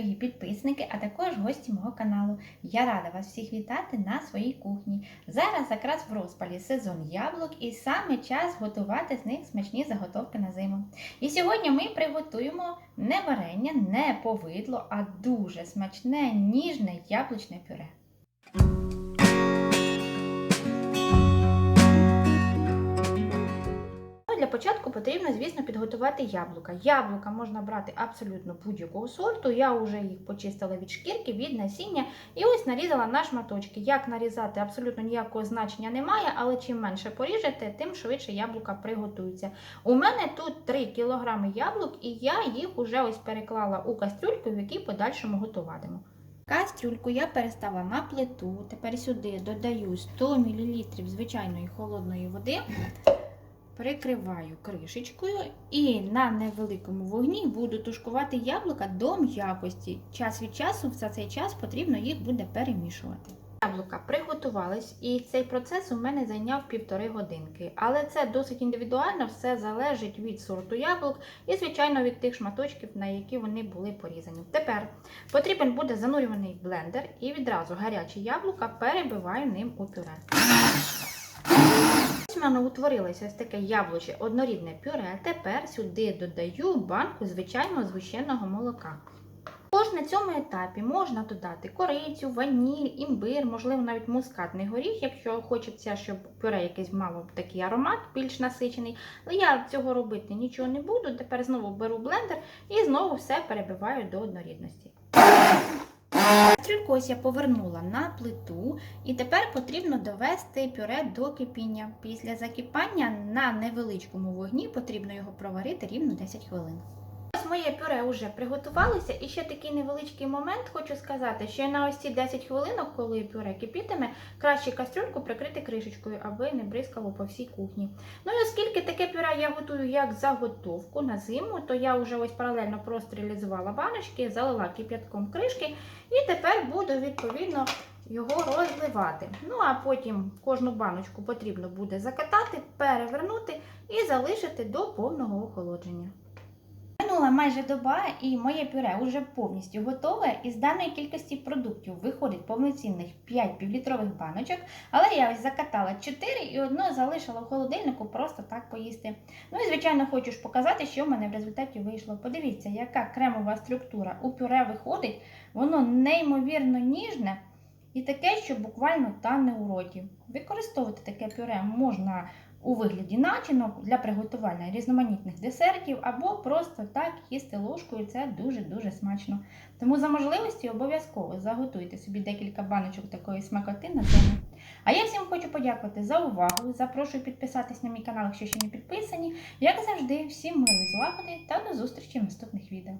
дорогі підписники, а також гості мого каналу. Я рада вас всіх вітати на своїй кухні. Зараз якраз в розпалі сезон яблук і саме час готувати з них смачні заготовки на зиму. І сьогодні ми приготуємо не варення, не повидло, а дуже смачне, ніжне яблучне пюре. Початку потрібно, звісно, підготувати яблука. Яблука можна брати абсолютно будь-якого сорту. Я вже їх почистила від шкірки, від насіння і ось нарізала на шматочки. Як нарізати, абсолютно ніякого значення немає, але чим менше поріжете, тим швидше яблука приготуються. У мене тут 3 кг яблук, і я їх уже ось переклала у кастрюльку, в якій подальшому готуватиму. Кастрюльку я переставила на плиту. Тепер сюди додаю 100 мл звичайної холодної води. Прикриваю кришечкою і на невеликому вогні буду тушкувати яблука до м'якості. Час від часу за цей час потрібно їх буде перемішувати. Яблука приготувались, і цей процес у мене зайняв півтори годинки. Але це досить індивідуально, все залежить від сорту яблук і, звичайно, від тих шматочків, на які вони були порізані. Тепер потрібен буде занурюваний блендер і відразу гарячі яблука перебиваю ним у пюре. В мене утворилося ось таке яблуче однорідне пюре. Тепер сюди додаю банку звичайного згущеного молока. Також на цьому етапі можна додати корицю, ваніль, імбир, можливо, навіть мускатний горіх, якщо хочеться, щоб пюре якесь мало такий аромат більш насичений. Але я цього робити нічого не буду. Тепер знову беру блендер і знову все перебиваю до однорідності. Кастрюльку ось я повернула на плиту, і тепер потрібно довести пюре до кипіння. Після закипання на невеличкому вогні потрібно його проварити рівно 10 хвилин. Моє пюре вже приготувалося, і ще такий невеличкий момент хочу сказати, що на ось ці 10 хвилинок, коли пюре кипітиме, краще кастрюльку прикрити кришечкою, аби не бризкало по всій кухні. Ну і оскільки таке пюре я готую як заготовку на зиму, то я вже ось паралельно простерилізувала баночки, залила кип'ятком кришки, і тепер буду відповідно його розливати. Ну а потім кожну баночку потрібно буде закатати, перевернути і залишити до повного охолодження. Минула майже доба, і моє пюре вже повністю готове. Із даної кількості продуктів виходить повноцінних 5 півлітрових баночок, але я ось закатала 4 і одну залишила в холодильнику просто так поїсти. Ну і звичайно хочу ж показати, що в мене в результаті вийшло. Подивіться, яка кремова структура у пюре виходить, воно неймовірно ніжне. І таке, що буквально тане у роті. Використовувати таке пюре можна у вигляді начинок для приготування різноманітних десертів, або просто так їсти ложкою. Це дуже-дуже смачно. Тому за можливості обов'язково заготуйте собі декілька баночок такої смакоти на зиму. А я всім хочу подякувати за увагу. Запрошую підписатись на мій канал, якщо ще не підписані. Як завжди, всім і злагоди та до зустрічі в наступних відео.